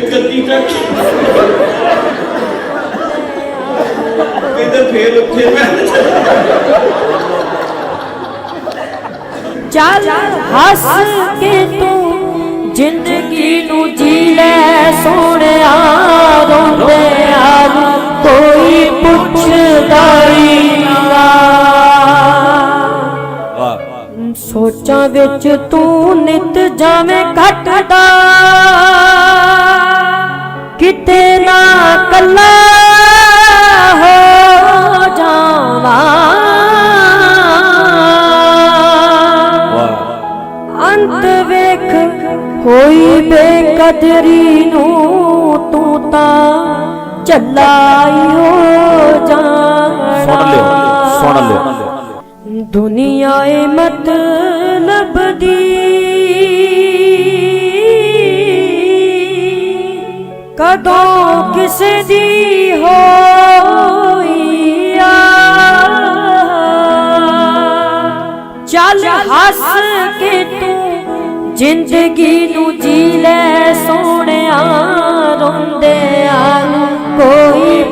ਗੱਦੀ ਤੱਕ। ਕਿਤੇ ਫੇਰ ਉੱਥੇ ਮੈਂ ਚੱਲ ਹੱਸ ਕੇ ਤੂੰ ਜ਼ਿੰਦਗੀ ਨੂੰ ਜੀ ਲੈ ਸੋਹਣਿਆ ਰੋਂਦਿਆਂ ਨੂੰ। ਕੋਈ ਪੁੱਛਦਾ ਹੀ ਨਾ ਸੋਚਾਂ ਵਿੱਚ ਤੂੰ ਨਿਤ ਜਾਵੇਂ ਘਟਦਾ। ਅੰਤ ਵੇਖ ਹੋਈ ਬੇਕਦਰੀ ਨੂੰ ਤੂੰ ਤਾਂ ਚੱਲਾਈ ਹੋ ਜਾਣਾ। ਸੁਣ ਲਿਓ ਸੁਣ ਲਿਓ। ਦੁਨੀਆ ਏ ਮਤਲਬ ਦੀ। ਕਦੋਂ ਕਿਸੇ ਦੀ ਹੋਈ ਚੱਲ ਹੱਸ ਕੇ ਤੂੰ ਜ਼ਿੰਦਗੀ ਨੂੰ ਜੀ ਲੈ ਸੋਹਣਿਆ ਰੋਂਦਿਆਂ ਨੂੰ ਕੋਈ